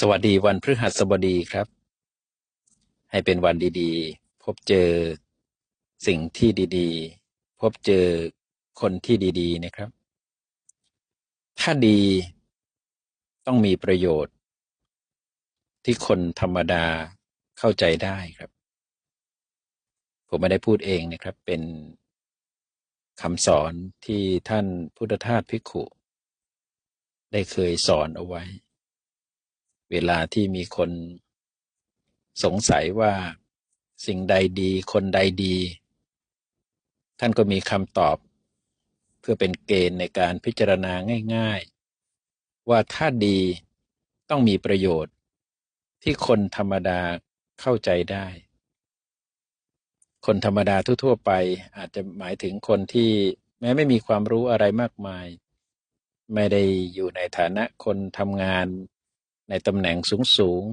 สวัสดีวันพฤหัสบดีครับ ให้เป็นวันดีๆ พบเจอสิ่งที่ดีๆ พบเจอคนที่ดีๆนะครับ ถ้าดีต้องมีประโยชน์ ที่คนธรรมดาเข้าใจได้ครับ ผมไม่ได้พูดเองนะครับ เป็นคำสอนที่ท่านพุทธทาสภิกขุ ได้เคยสอนเอาไว้ เวลาที่มีคนสงสัยว่าสิ่งใดดีคนใดดี ท่านก็มีคำตอบ เพื่อเป็นเกณฑ์ในการพิจารณาง่ายๆ ว่าถ้าดีต้องมีประโยชน์ ที่คนธรรมดาเข้าใจได้ คนธรรมดาทั่วๆไปอาจจะหมายถึงคนที่แม้ไม่มีความรู้อะไรมากมาย ไม่ได้อยู่ในฐานะคนทำงาน ในตำแหน่งสูง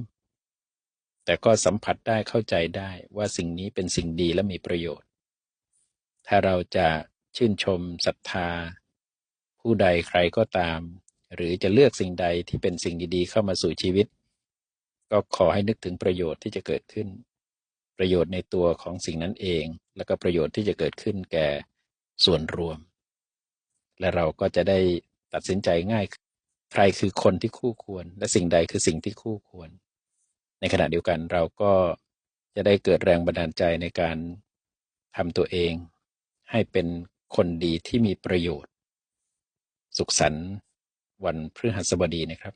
ๆ แต่ก็สัมผัสได้เข้าใจได้ว่าสิ่งนี้เป็นสิ่งดีและมีประโยชน์ ถ้าเราจะชื่นชมศรัทธา ผู้ใดใครก็ตาม หรือจะเลือกสิ่งใดที่เป็นสิ่งดีๆ เข้ามาสู่ชีวิต ก็ขอให้นึกถึงประโยชน์ที่จะเกิดขึ้น ประโยชน์ในตัวของสิ่งนั้นเอง แล้วก็ประโยชน์ที่จะเกิดขึ้นแก่ส่วนรวม และเราก็จะได้ตัดสินใจง่าย ใครคือคนที่คู่ควร และสิ่งใดคือสิ่งที่คู่ควร ในขณะเดียวกันเราก็จะได้เกิดแรงบันดาลใจในการทำตัวเอง ให้เป็นคนดีที่มีประโยชน์ สุขสันต์วันพฤหัสบดีนะครับ